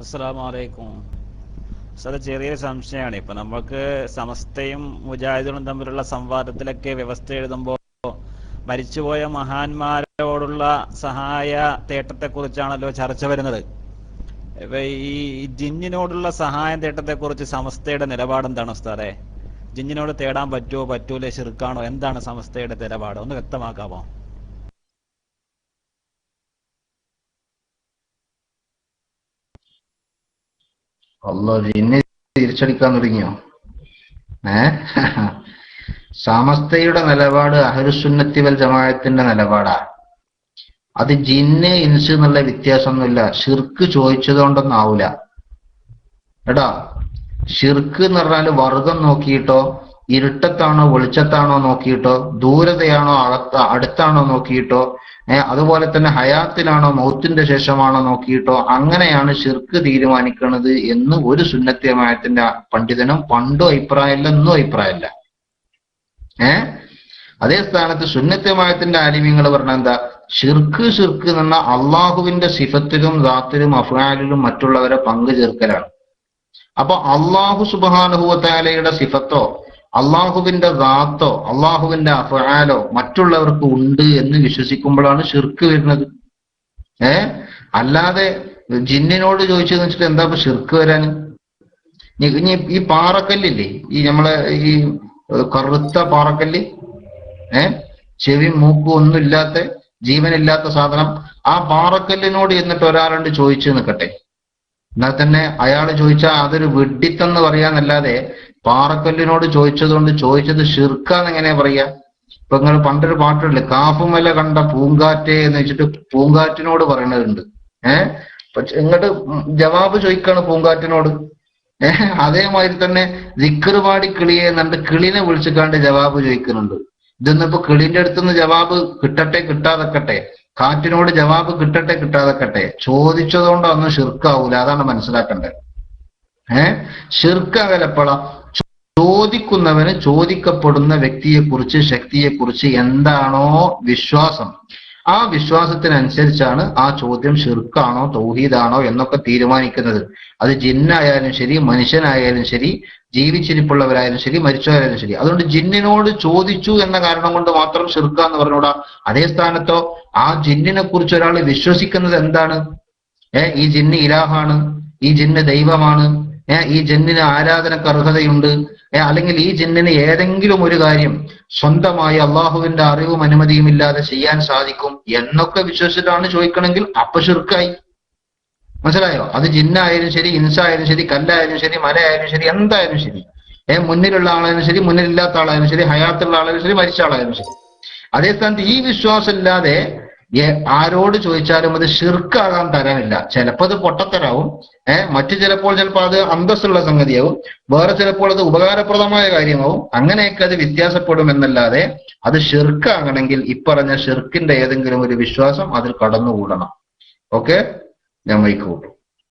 അസ്സാം വലൈക്കും സാറെ ചെറിയൊരു സംശയമാണ്. ഇപ്പൊ നമുക്ക് സമസ്തയും മുജാഹിദുകളും തമ്മിലുള്ള സംവാദത്തിലൊക്കെ വ്യവസ്ഥ എഴുതുമ്പോൾ മരിച്ചുപോയ മഹാന്മാരോടുള്ള സഹായ തേട്ടത്തെ കുറിച്ചാണല്ലോ ചർച്ച വരുന്നത്. ഈ ജിന്നിനോടുള്ള സഹായം തേട്ടത്തെ കുറിച്ച് സമസ്തയുടെ നിലപാട് എന്താണ് ഉസ്താദെ ജിന്നിനോട് തേടാൻ പറ്റുമോ പറ്റൂലേ ശിർക്കാണോ? എന്താണ് സമസ്തയുടെ നിലപാട്? ഒന്ന് വ്യക്തമാക്കാമോ? അല്ലോ ജിന്നെ തിരിച്ചടിക്കാൻ തുടങ്ങിയോ ഏ? സമസ്തയുടെ നിലപാട് അഹരുസുന്നത്തി വൽ ജമാഅത്തിന്റെ നിലപാടാ. അത് ജിന്ന് ഇൻസ് എന്നുള്ള വ്യത്യാസമൊന്നുമില്ല. ഷിർക്ക് ചോദിച്ചതുകൊണ്ടൊന്നും ആവൂല എടാ ഷിർക്ക് എന്ന് പറഞ്ഞാൽ വർഗം നോക്കിയിട്ടോ ഇരുട്ടത്താണോ വെളിച്ചത്താണോ നോക്കിയിട്ടോ ദൂരതയാണോ അടുത്താണോ നോക്കിയിട്ടോ അതുപോലെ തന്നെ ഹയാത്തിലാണോ മൗത്തിന്റെ ശേഷമാണോ നോക്കിയിട്ടോ അങ്ങനെയാണ് ഷിർക്ക് തീരുമാനിക്കുന്നത് എന്ന് ഒരു സുന്നത്യമായത്തിന്റെ പണ്ഡിതനും പണ്ടും അഭിപ്രായമില്ല ഇന്നും അഭിപ്രായമില്ല. ഏ? അതേ സ്ഥാനത്ത് സുന്നത്യമായത്തിന്റെ ആലിമ്യങ്ങൾ പറഞ്ഞ എന്താ? ഷിർക്ക് ഷിർക്ക് എന്ന അള്ളാഹുവിന്റെ സിഫത്തിലും ദാത്തിലും അഫ്ഗാനിലും മറ്റുള്ളവരെ പങ്കു ചേർക്കലാണ് അപ്പൊ അള്ളാഹു സുബാനുഭവത്താലയുടെ സിഫത്തോ അള്ളാഹുവിന്റെ ദാത്തോ അള്ളാഹുവിന്റെ അഫാലോ മറ്റുള്ളവർക്ക് ഉണ്ട് എന്ന് വിശ്വസിക്കുമ്പോഴാണ് ഷിർക്ക് വരുന്നത്. ഏ? അല്ലാതെ ജിന്നിനോട് ചോദിച്ചതെന്ന് വെച്ചിട്ട് എന്താ ഇപ്പൊ ഷിർക്ക് വരാൻ ഇനി- ഈ പാറക്കല്ലില്ലേ? ഈ നമ്മളെ ഈ കറുത്ത പാറക്കല്ല് ഏ? ചെവി മൂക്കും ഒന്നും ഇല്ലാത്ത ജീവനില്ലാത്ത സാധനം. ആ പാറക്കല്ലിനോട് എന്നിട്ട് ഒരാളുണ്ട് ചോദിച്ചു നിൽക്കട്ടെ. എന്നാൽ തന്നെ അയാൾ ചോദിച്ചാൽ അതൊരു വെഡിത്തെന്ന് പറയാന്നല്ലാതെ പാറക്കല്ലിനോട് ചോദിച്ചതുകൊണ്ട് ചോദിച്ചത് ഷിർക്കാന്ന് എങ്ങനെയാ പറയാ? ഇപ്പൊ നിങ്ങൾ പണ്ടൊരു പാട്ടുണ്ട് കാഫുമല കണ്ട പൂങ്കാറ്റേ എന്ന് വെച്ചിട്ട് പൂങ്കാറ്റിനോട് പറയണതുണ്ട്. ഏഹ് പക്ഷെ ഇങ്ങോട്ട് ജവാബ് ചോദിക്കാണ് പൂങ്കാറ്റിനോട്. ഏഹ് അതേമാതിരി തന്നെ ദിക്കറുപാടി കിളിയെ എന്നുണ്ട് കിളിനെ വിളിച്ചിക്കാണ്ട് ജവാബ് ചോദിക്കുന്നുണ്ട്. ഇതൊന്നിപ്പോ കിളിന്റെ അടുത്തുനിന്ന് ജവാബ് കിട്ടട്ടെ കിട്ടാതെക്കട്ടെ. കാറ്റിനോട് ജവാബ് കിട്ടട്ടെ കിട്ടാതെക്കട്ടെ. ചോദിച്ചതുകൊണ്ട് ഒന്നും ഷിർക്കാവൂല അതാണ് മനസ്സിലാക്കേണ്ടത്. ഏഹ് ഷിർക്കാകലപ്പള ചോദിക്കുന്നവന് ചോദിക്കപ്പെടുന്ന വ്യക്തിയെക്കുറിച്ച് ശക്തിയെക്കുറിച്ച് എന്താണോ വിശ്വാസം. ആ വിശ്വാസത്തിനനുസരിച്ചാണ് ആ ചോദ്യം ഷിർക്കാണോ തൗഹീദാണോ എന്നൊക്കെ തീരുമാനിക്കുന്നത്. അത് ജിന്നായാലും ശരി മനുഷ്യനായാലും ശരി ജീവിച്ചിരിപ്പുള്ളവരായാലും ശരി മരിച്ചവരായാലും ശരി. അതുകൊണ്ട് ജിന്നിനോട് ചോദിച്ചു എന്ന കാരണം കൊണ്ട് മാത്രം ഷിർക്ക എന്ന് പറഞ്ഞൂടാ അതേ സ്ഥാനത്തോ? ആ ജിന്നിനെ കുറിച്ച് ഒരാൾ വിശ്വസിക്കുന്നത് എന്താണ്? ഏഹ് ഈ ജിന്ന് ഇലാഹാണ് ഈ ജിന്ന് ദൈവമാണ് ഈ ജന്മിന് ആരാധനക്ക് അർഹതയുണ്ട് അല്ലെങ്കിൽ ഈ ജന്മിന് ഏതെങ്കിലും ഒരു കാര്യം സ്വന്തമായി അള്ളാഹുവിന്റെ അറിവും അനുമതിയും ഇല്ലാതെ ചെയ്യാൻ സാധിക്കും എന്നൊക്കെ വിശ്വസിച്ചിട്ടാണ് ചോദിക്കണമെങ്കിൽ അപ്പൊ ഷിർക്കായി മനസ്സിലായോ? അത് ജിന്നായാലും ശരി ഇൻസായാലും ശരി കല്ലായാലും ശരി മലയായാലും ശരി എന്തായാലും ശരി. ഏ മുന്നിലുള്ള ആളായാലും ശരി മുന്നിലില്ലാത്ത ആളായാലും ശരി ഹയാത്തുള്ള ആളായാലും ശരി മരിച്ച ആളായാലും ശരി. അതേ സ്ഥാനത്ത് ഈ വിശ്വാസം ഇല്ലാതെ ആരോട് ചോദിച്ചാലും അത് ഷിർക്കാകാൻ തരാനില്ല. ചിലപ്പോൾ അത് പൊട്ടത്തരാവും. ഏഹ് മറ്റു ചിലപ്പോൾ ചിലപ്പോൾ അത് അന്തസ്സുള്ള സംഗതിയാവും. വേറെ ചിലപ്പോൾ അത് ഉപകാരപ്രദമായ കാര്യമാവും. അങ്ങനെയൊക്കെ അത് വ്യത്യാസപ്പെടും എന്നല്ലാതെ അത് ഷിർക്കാകണമെങ്കിൽ ഇപ്പറഞ്ഞ ഷിർക്കിന്റെ ഏതെങ്കിലും ഒരു വിശ്വാസം അതിൽ കടന്നുകൂടണം. ഓക്കെ? ഞാൻ കൂട്ടും